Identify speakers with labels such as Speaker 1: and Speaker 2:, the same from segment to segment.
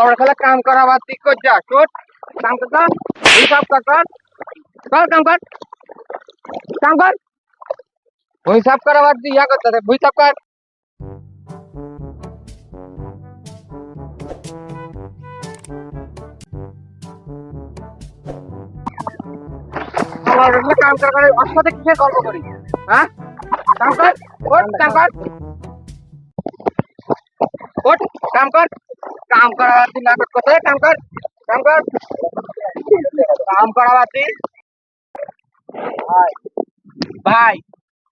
Speaker 1: আমার খেলা কাম করা বাদ দিক কর যা ছোট কাম কর কর হিসাব কর কর কর, কাম কর কাম কর। হিসাব করা বাদ দিয়ে ইয়া করতে হিসাব কর। আমার এখানে কাম করা, করে করি? কর কাম কর। কাম কর। কাম দিন নাটক করতে কাম কর কাম কর। কাম দিন। ভাই ভাই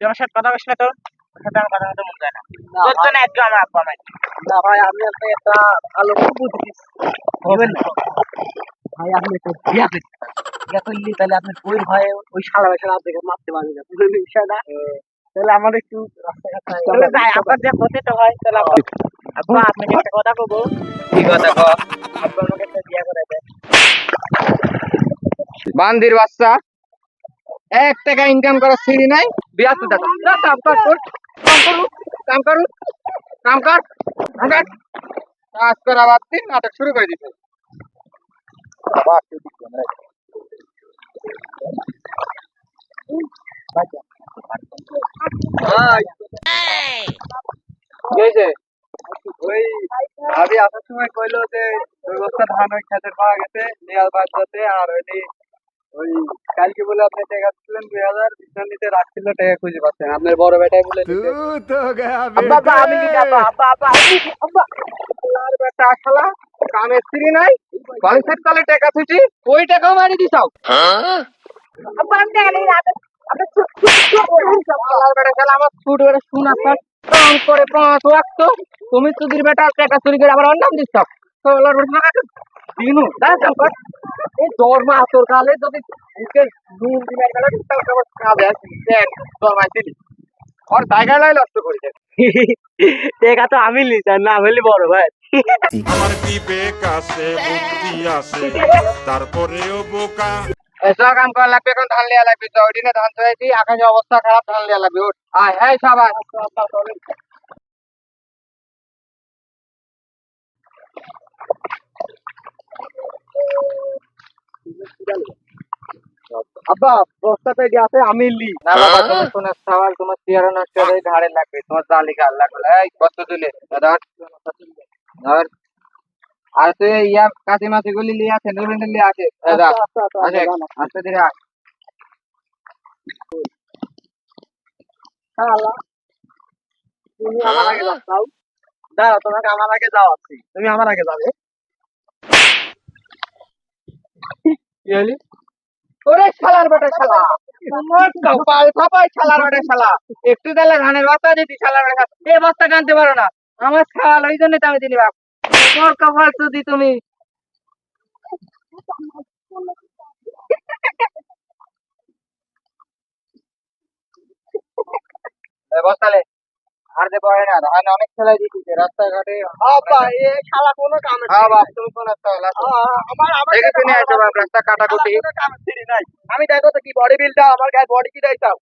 Speaker 1: তোর সাথে কথা বলিস না তোর সাথে আমার কথা মন যায় না। তোর জন্য একদম আমার আব্বা
Speaker 2: না ভাই আমি একটা ভালো বুদ্ধি
Speaker 1: না?
Speaker 2: ভাই আপনি তো বিয়া করতে বিয়া করলি তাহলে আপনি ওই ভয়ে ওই আপনাকে মারতে পারবে না। বুঝলেন বিষয়টা? তাহলে আমার একটু রাস্তাঘাট
Speaker 1: আপনার যে হয় তাহলে আব্বা আব্বা আপনি একটা কথা কব। কি কথা কব আব্বা আমাকে একটা বিয়া করে দেয় বান্দির বাচ্চা। এক টাকা ইনকাম করার সিঁড়ি নাই। বিয়া তো দাদা যা কাম কর কাম করু কাম করু কাম কর। কাজ করা বাদ দিন নাটক শুরু করে দিতে হয়েছে
Speaker 2: ওই ভাবি আসার সময় কইলো যে ওই বস্তা ধান ওই খেতে পাওয়া গেছে নেয়াল বাদ যাতে আর ওইটি ওই কালকে বলে আপনি টাকা দিচ্ছিলেন দুই হাজার বিছান নিতে রাখছিল টাকা খুঁজে পাচ্ছেন আপনার বড় বেটাই বলে
Speaker 1: আমি বেটা শালা কামে স্ত্রী নাই পঞ্চায়েত কালে টাকা তুই ওই টাকা মারি দিছাও আব্বা আমি টাকা নেই আপনি আপনি শালার বেটা শালা আমার ছুট বেটা শুন আপনার কাম করে পাঁচ ওয়াক্ত। তুমি চুদির বেটা টাকা চুরি করে আবার অন্যাম বেটা দিনু দাঁড়া কাম কর এই জ্বর মা তোর কালে যদি বুকে নুন দিনের বেলা তাহলে কাজে আসি দেখ জ্বর মা দিলি আর জায়গায় নষ্ট করে
Speaker 2: টাকা তো আমি লিস আর না হলে বড় ভাই
Speaker 3: আমার বিবেক আছে বুদ্ধি আছে তারপরেও বোকা।
Speaker 1: এসব কাম করা লাগবে এখন ধান লিয়া লাগবে ধান ছড়াইছি আকাশে অবস্থা খারাপ ধান লিয়া লাগবে আয় হ্যাঁ
Speaker 2: আব্বা আছে আমি লি।
Speaker 1: না বাবা তোমার সোনার সাওয়াল তোমার চেয়ারা নষ্ট হয়ে ঘাড়ে লাগবে তোমার জালি কার লাগবে। এই কত তুলে আর তুই ইয়া কাঁচি মাছি গুলি লিয়ে আছে নুরুন লিয়ে আছে। দাদা
Speaker 2: আচ্ছা, আচ্ছা,
Speaker 1: আস্তে ধীরে আয়
Speaker 2: তুমি আমার আগে যাও। দাঁড়াও তোমাকে আমার আগে যাও আছি। তুমি আমার আগে যাবে।
Speaker 1: কি হলি ওরে শালার বেটা শালা! তোমার কপাল কপাল শালার বেটা শালা! একটু তাহলে ধানের বস্তা দিতি শালার বেটা। এই বস্তা টানতে পারো না। আমার শাল ওই জন্য তো আমি দিলি বাপ। তোমার কপাল যদি তুমি। এ বস্তালে আর দে পারে না ধান অনেক ছেলে দিতেছে রাস্তাঘাটে
Speaker 2: কোনো কামে
Speaker 1: হ্যাঁ তুমি কোন রাস্তা বাপ রাস্তা কাটাকুটি।
Speaker 2: আমি দেখো তো কি বডি বিলটা আমার গায়ে বডি কি দেয়তাম